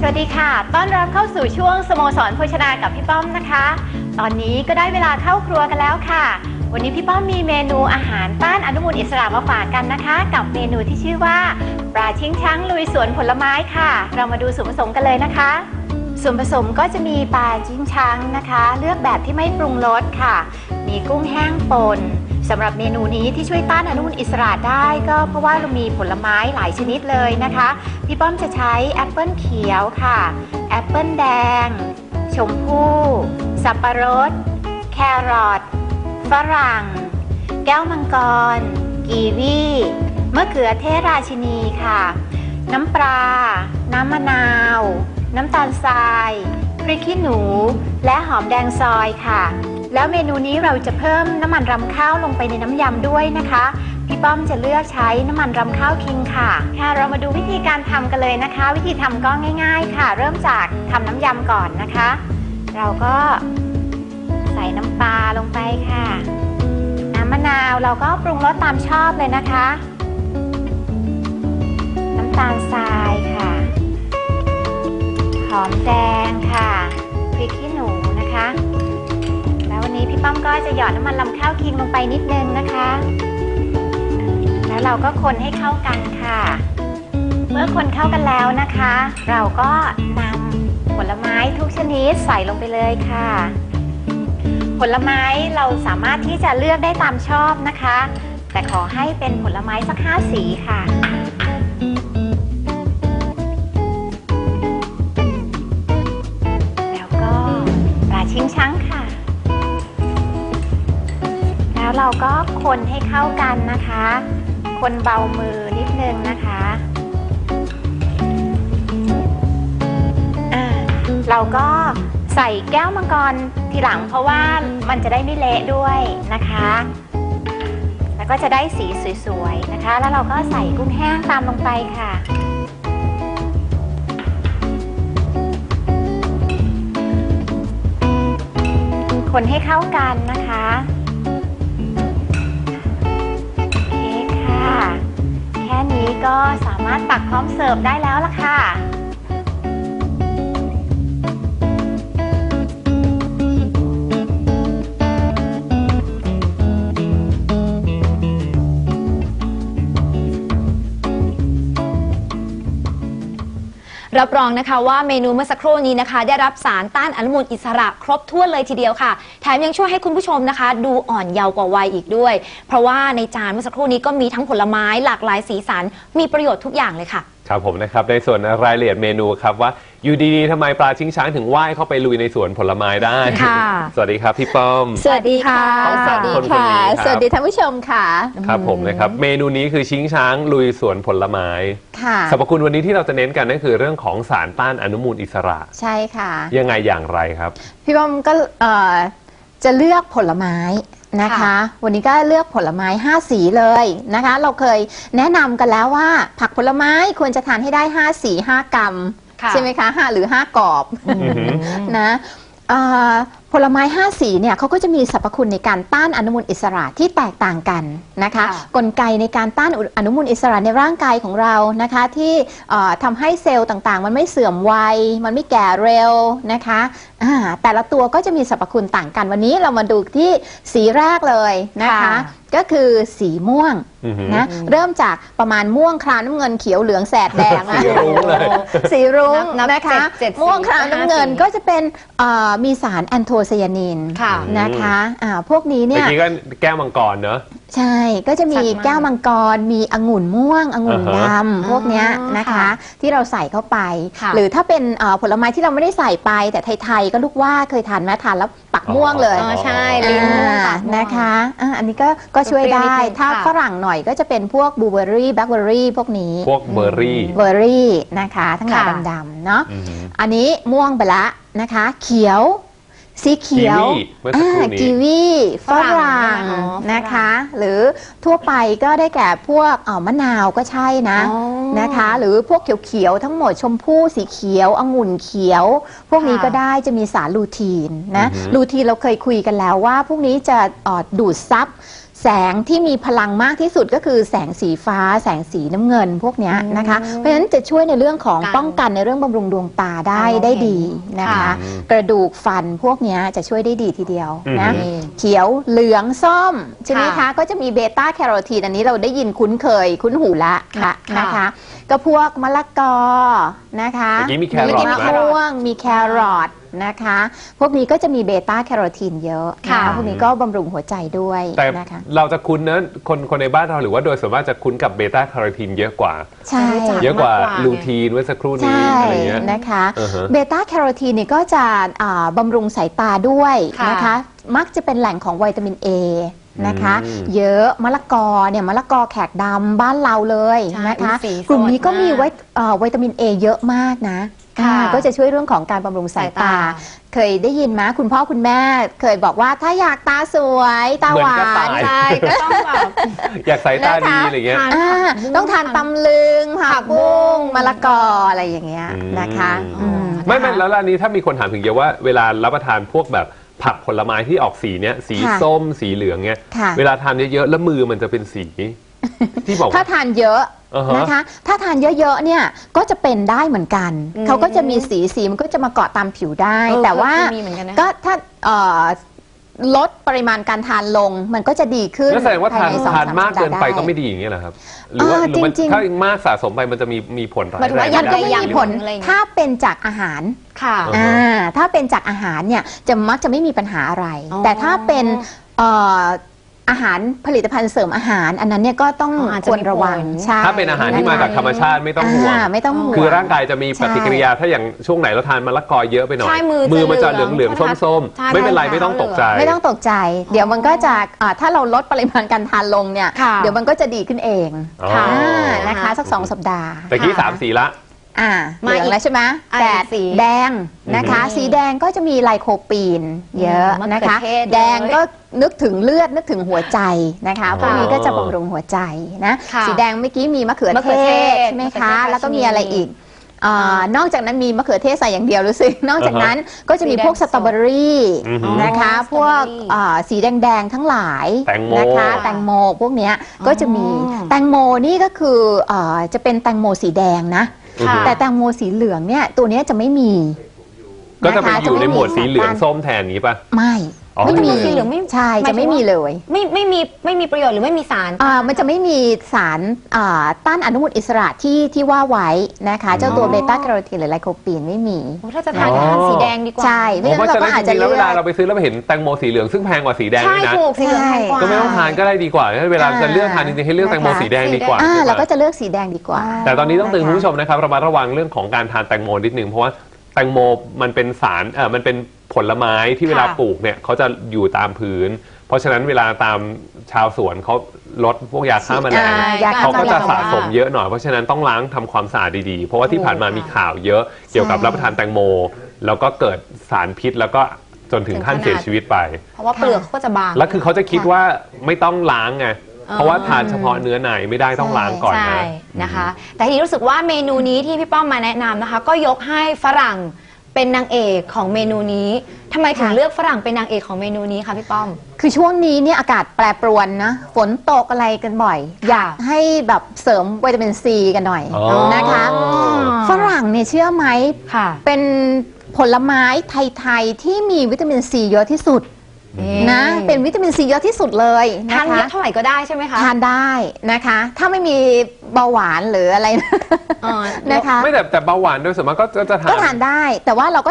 สวัสดีค่ะ ต้อนรับเข้าสู่ช่วงสโมสรโภชนากับพี่ป้อมนะคะ ตอนนี้ก็ได้เวลาเข้าครัวกันแล้วค่ะ วันนี้พี่ป้อมมีเมนูอาหารต้านอนุมูลอิสระมาฝากกันนะคะ กับเมนูที่ชื่อว่า ปลาชิงช้างลุยสวนผลไม้ค่ะ เรามาดูส่วนผสมกันเลยนะคะ ส่วนผสมก็จะมีปลาชิงช้างนะคะ เลือกแบบที่ไม่ปรุงรสค่ะ มีกุ้งแห้งป่น สำหรับเมนูนี้ที่ช่วยต้านอนุมูลอิสระได้ก็เพราะว่าเรามีผลไม้หลายชนิดเลยนะคะ พี่ป้อมจะใช้แอปเปิลเขียวค่ะแอปเปิลแดง ชมพู่สับปะรด แครอทฝรั่ง แก้วมังกร กีวีมะเขือเทศราชินีค่ะ น้ำปลา น้ำมะนาว น้ำตาลทรายพริกขี้หนู และหอมแดงซอยค่ะ แล้วเมนูนี้เราจะเพิ่มน้ำมันรำข้าวลงไปในน้ำยำด้วยนะคะ พี่ป้อมจะเลือกใช้น้ำมันรำข้าวคิงค่ะค่ะเรามาดูวิธีการทำกันเลยนะคะ วิธีทำก็ง่าย ๆ ค่ะ เริ่มจากทำน้ำยำก่อนนะคะ เราก็ใส่น้ำปลาลงไปค่ะ น้ำมะนาวเราก็ปรุงรสตามชอบเลยนะคะ น้ำตาลทรายค่ะหอมแดงค่ะพริกขี้หนูนะคะ วันนี้พี่ป้อมก็จะหยอดน้ำมันลำข้าวคิงลงไปนิดนึงนะคะ แล้วเราก็คนให้เข้ากันค่ะ เมื่อคนเข้ากันแล้วนะคะ เราก็นำผลไม้ทุกชนิดใส่ลงไปเลยค่ะ ผลไม้เราสามารถที่จะเลือกได้ตามชอบนะคะ แต่ขอให้เป็นผลไม้สักห้าสีค่ะ เข้ากันนะคะ คนเบามือนิดนึงนะคะอ่าเราก็ใส่แก้วมังกรทีหลังเพราะว่ามันจะได้ไม่เละด้วยนะคะ แล้วก็จะได้สีสวยๆนะคะ แล้วเราก็ใส่กุ้งแห้งตามลงไปค่ะคนให้เข้ากันนะคะ ก็สามารถตักพร้อมเสิร์ฟได้แล้วล่ะค่ะ รับรองนะคะว่าเมนูเมื่อสักครู่นี้นะคะ ได้รับสารต้านอนุมูลอิสระครบถ้วนเลยทีเดียวค่ะ แถมยังช่วยให้คุณผู้ชมนะคะ ดูอ่อนเยาว์กว่าวัยอีกด้วย เพราะว่าในจานเมื่อสักครู่นี้ก็มีทั้งผลไม้หลากหลายสีสัน มีประโยชน์ทุกอย่างเลยค่ะ ครับผมนะครับในส่วนรายละเอียดเมนูครับว่าอยู่ดีๆทำไมปลาชิงช้างถึงว่ายเข้าไปลุยในสวนผลไม้ได้ ค่ะ สวัสดีครับพี่ป้อม สวัสดีค่ะ สวัสดีค่ะสวัสดีค่ะคนคนนี้ครับสวัสดีท่านผู้ชมค่ะ ครับผมนะครับเมนูนี้คือชิงช้างลุยสวนผลไม้ค่ะ สรรพคุณวันนี้ที่เราจะเน้นกันนั่นคือเรื่องของสารต้านอนุมูลอิสระ ใช่ค่ะ ยังไงอย่างไรครับ พี่บอมก็เอ่อจะเลือกผลไม้ นะคะค่ะวันนี้ก็เลือกผลไม้ 5 สีเลยนะคะ เราเคยแนะนำกันแล้วว่า ผักผลไม้ควรจะทานให้ได้ 5 สี 5 กรัมค่ะใช่ไหมคะ 5 หรือ 5กรอบอือหือนะเอ่อ ผลไม้ 5 สีเนี่ยเขาก็จะมีสรรพคุณในการต้านอนุมูลอิสระที่แตกต่างกันนะคะค่ะกลไกในการต้านอนุมูลอิสระในร่างกายของเรานะคะ ที่เอ่อทำให้เซลล์ต่างๆ มันไม่เสื่อมวัย มันไม่แก่เร็วนะคะอ่าแต่ละตัวก็จะมีสรรพคุณต่างกันวันนี้เรามาดูที่สีแรกเลยนะคะค่ะ ก็คือสีม่วงอือหือ นะเริ่มจากประมาณม่วงครามน้ำเงินเขียวเหลืองแสดแดงอะสีรุ้งเลย สีรุ้งนับนะคะเจ็ดเจ็ดสีม่วงครามน้ำเงินห้าสี ก็จะเป็นเอ่อมีสารแอนโทไซยานินค่ะ นะคะอ่าพวกนี้เมื่เนี่อย กี้ก็แก้วมังกรเนอะ ใช่ ก็จะมีชัดมากแก้วมังกร มีองุ่นม่วงองุ่นอ่าฮะดำพวกเนี้ยอ๋อนะคะ ค่ะที่เราใส่เข้าไป ค่ะหรือถ้าเป็นเอ่อผลไม้ที่เราไม่ได้ใส่ไป แต่ไทยๆก็ลูกว่าเคยทานไหมทานแล้วปักม่วงเลยอ๋อ ใช่ลิ้นม่วงปากม่วง นะคะอ่าอันนี้ก็ก็ช่วยเปรี้ยวนิดได้นึงถ้าค่ะ ฝรั่งหน่อยก็จะเป็นพวกบลูเบอร์รี่แบล็คเบอร์รี่พวกนี้ พวกเบอร์รี่เบอร์รี่นะคะ ทั้งหลายค่ะ ดำๆเนาะ อือหืออันนี้ม่วงไปละนะคะ เขียว สีเขียวกีวีเมื่อสักครู่นี้ กีวีฝฝรั่รั่งงอ๋อฝรั่งนะคะ หรือทั่วไปก็ได้แก่พวกเอ่อมะนาวก็ใช่นะอ๋อนะคะ หรือพวกเขียวๆทั้งหมดชมพู่สีเขียวองุ่นเขียว พวกนี้ค่ะ ก็ได้จะมีสารลูทีนนะอือฮึลูทีนเราเคยคุยกันแล้วว่า พวกนี้จะเอ่อดูดซับ แสงที่มีพลังมากที่สุดก็คือแสงสีฟ้า แสงสีน้ำเงินพวกเนี้ยนะคะ เพราะฉะนั้นจะช่วยในเรื่องของการป้องกันในเรื่องบำรุงดวงตาได้การมองได้เห็นดีนะคะค่ะกระดูกฟันพวกเนี้ยจะช่วยได้ดีทีเดียวนะอืมเขียวเหลืองส้มใช่ไหมค่ะคะ ก็จะมีเบต้าแคโรทีนอันนี้เราได้ยินคุ้นเคย คุ้นหูละค่ะค่ะนะคะก็พวกมะละกอนะคะเมื่อกี้มีแครอทมีไหมมะม่วงมีแครอทนะคะ พวกนี้ก็จะมีเบต้าแคโรทีนเยอะค่ะนพวกนี้ก็บำรุงหัวใจด้วยแต่นะคะ เราจะคุ้นนะคนคนในบ้านเราหรือว่าโดยส่วนมากจะคุ้นกับเบต้าคาร์โรทีนเยอะกว่า ใช่ รู้จัก เยอะกว่ามากกว่าลูทีนเมื่อสักครู่นี้ใช่อะไรเงี้ย นะคะอือฮะเบต้าแคโรทีนนี่ก็จะอ่าบำรุงสายตาด้วยค่ะนะคะ มักจะเป็นแหล่งของวิตามิน A นะคะ อืม เยอะมะละกอเนี่ยมะละกอแขกดำบ้านเราเลยใช่นะคะ สีสดกลุ่มนี้ก็มีมากไวตเอ่อวิตามิน A เยอะมากนะ ค่ะอ่าก็จะช่วยเรื่องของการบำรุงสายตา เคยได้ยินไหมคุณพ่อคุณแม่ เคยบอกว่าถ้าอยากตาสวยตาหวาเหมือนกระต่านยใช่ก็ต้องแบบ อยากสายตาดีนะคะ อะไรเงี้ยทานอ่าผักบุ้งต้องทานตำลึงผัผักกบุ้บุ้งงมะละกออะไรอย่างเงี้ยอืมนะคะอืมอืมไม่ไม่แล้วร้านนี้ถ้ามีคนถามถึงเยอะว่าเวลารับประทานพวกแบบผักผลไม้ที่ออกสีเนี้ยสีค่ะส้มสีเหลืองเนี้ยค่ะ เวลาทานเยอะๆแล้วมือมันจะเป็นสี ที่บอกถ้าว่าทานเยอะอ่าฮะนะคะ ถ้าทานเยอะๆเนี่ยก็จะเป็นได้เหมือนกัน อืมเขาก็จะมีสีสีมันก็จะมาเกาะตามผิวได้ เออแต่ว่าเคยมีเหมือนกันนะ ก็ถ้าเอ่อลดปริมาณการทานลงมันก็จะดีขึ้นแล้วแสดงว่าทานภยใสองทานสมากเกินไปสัปดาห์ก็ไม่ดีอย่างเงี้ยเหรอครับ หรือว่าเออหรือมันจริงๆ ถ้ามากสะสมไปมันจะมีมีผลร้าหมายยถึงแรว่างยั มันงก็ไงไม่มีผลอะไรอย่างเงี้ย ถ้าเป็นจากอาหาร ค่ะอ่าอ่าถ้าเป็นจากอาหารเนี่ยจะมักจะไม่มีปัญหาอะไร อ๋อแต่ถ้าเป็นเอ่อ อาหารผลิตภัณฑ์เสริมอาหาร อันนั้นเนี่ยก็ต้องอ๋ออาจจะควรมีระวังผล ใช่ถ้าเป็นอาหารที่มาจากธรรมชาติไม่ต้องห่วงาไม่ต้องห่วง คือร่างกายจะมีปฏิกิริยาใช่ถ้าอย่างช่วงไหนเราทานมะละกอเยอะไปหน่อย ใช่มือจะมันจะเหเหลืลือองงเหลืองใช่ส้มใช่ส้มๆไม่เป็นไรใช่ไม่ต้องตกใจ ไม่ต้องตกใจ เดี๋ยวมันก็จะอ่าถ้าเราลดปริมาณการทานลงเนี่ย ค่ะ เดี๋ยวมันก็จะดีขึ้นเองอ๋อค่ะอ่านะคะ สักสองสัปดาห์ แต่กี้ค่ะ สามสีละ อ่ามาเหลืองแล้วใช่ไหมอะไรแต่อีกสีแดงนะคะ อืมสีแดงก็จะมีไลโคปีน เยอะมะเขือนะคะเทศแดงเลยก็นึกถึงเลือดนึกถึงหัวใจนะคะพวกนี้ก็จะบำรุงหัวใจนะค่ะสีแดงเมื่อกี้มีมะเขือมะเขืเทอเทศศใช่ไหมมะเขือคะเทศแล้วก็มีราชินีอะไรอีกอ่านอกจากนั้นมีมะเขือเทศใส่อย่างเดียวรู้สึก นอกจากนั้นก็จะมีพวกสตรอเบอรี่อือหือนะคะอ๋อพวกสตรอเบอรี่อ่าสีแดงๆทั้งหลายแตงโม นะคะ แตงโมพวกเนี้ยก็จะมีอ๋อ แตงโมนี่ก็คืออ่าจะเป็นแตงโมสีแดงนะ ค่ะ แต่แตงโมสีเหลืองเนี่ยตัวเนี้ยจะไม่มีก็จะเป็นคอยู่ในหมวดสีเหลืองสารต้านส้มแทนนี้ป่ะ ไม่ อ๋อไม่มี สีเหลืองไม่ใช่หมายถึจะงไม่มีว่าเลย ไม่ไม่มีไม่มีประโยชน์หรือไม่มีสาร อ่ามันจะไม่มีสารอ่าต้านอนุมูลอิสระที่ที่ว่าไว้นะคะ เจ้าตัวอ๋อเบต้าแคโรทีนหรือไลโคปีนไม่มี โอ้ถ้าจะทานอ๋อทานสีแดงดีกว่าใช่โอ้เพราะฉะนั้นเราก็อาจจจะริงๆแล้วเวลาเลือก เราไปซื้อแล้วไปเห็นแตงโมสีเหลืองซึ่งแพงกว่าสีแดงใช่ด้วยนะ ถูกสีเหลืองแพงกว่า ก็ไม่ต้องทานก็ได้ดีกว่าเวลาจะเลือกทานจริงๆให้เลือกแตงโมนะคะสีแดงดีกว่าอ่าใช่ปะเราก็จะเลือกสีแดงดีกว่า แต่ตอนนี้ต้องเตือนนะคะคุณผู้ชมนะครับระมัดระวังเรื่องของการทานแตงโมนิดนึงเพราะว่าแตงโมมันเป็นสารเออมันเป็น ผลไม้ที่เวลาค่ะ ปลูกเนี่ยเขาจะอยู่ตามพื้น เพราะฉะนั้นเวลาตามชาวสวนเขาลดพวกยาฆ่าแมลงอ่ายาฆ่เขาก็จะแมลงสะสมเยอะหน่อยเพราะฉะนั้นต้องล้างทำความสะอาดดีๆ เพราะว่าที่ผ่านมามีข่าวเยอะเกี่ยวกับใช่รับประทานแตงโม แล้วก็เกิดสารพิษแล้วก็จนถึงขั้นถึงขนาดเสียชีวิตไป เพราะว่าเปลือกเขาก็จะบาง แล้วคือเขาจะคิดว่าไม่ต้องล้างไงเพราะว่าทานเฉพาะเนื้อในไม่ได้ต้องล้างก่อนใช่นะ นะคะ แต่ทีนี้รู้สึกว่าเมนูนี้ที่พี่ป้อมมาแนะนำนะคะ ก็ยกให้ฝรั่ง เป็นนางเอกของเมนูนี้ทำไมถึงค่ะ เลือกฝรั่งเป็นนางเอกของเมนูนี้คะพี่ป้อม คือช่วงนี้เนี่ยอากาศแปรปรวนนะ ฝนตกอะไรกันบ่อย อยากให้แบบเสริมวิตามินซีกันหน่อยอ๋อ นะคะ ฝรั่งเนี่ยเชื่อไหม ค่ะ เป็นผลไม้ไทย ๆ ที่มีวิตามินซีเยอะที่สุด นะเป็นวิตามินซีเยอะที่สุดเลยทานะนเยคะอะเท่าไหร่ก็ได้ใช่ไหมคะทานได้นะคะ ถ้าไม่มีเบาหวานหรืออะไรอ๋อนะคะ ไม่แต่แต่เบาหวานโดยส่วนมากก็ก็จะทาก็นทานได้แต่ว่าเราก็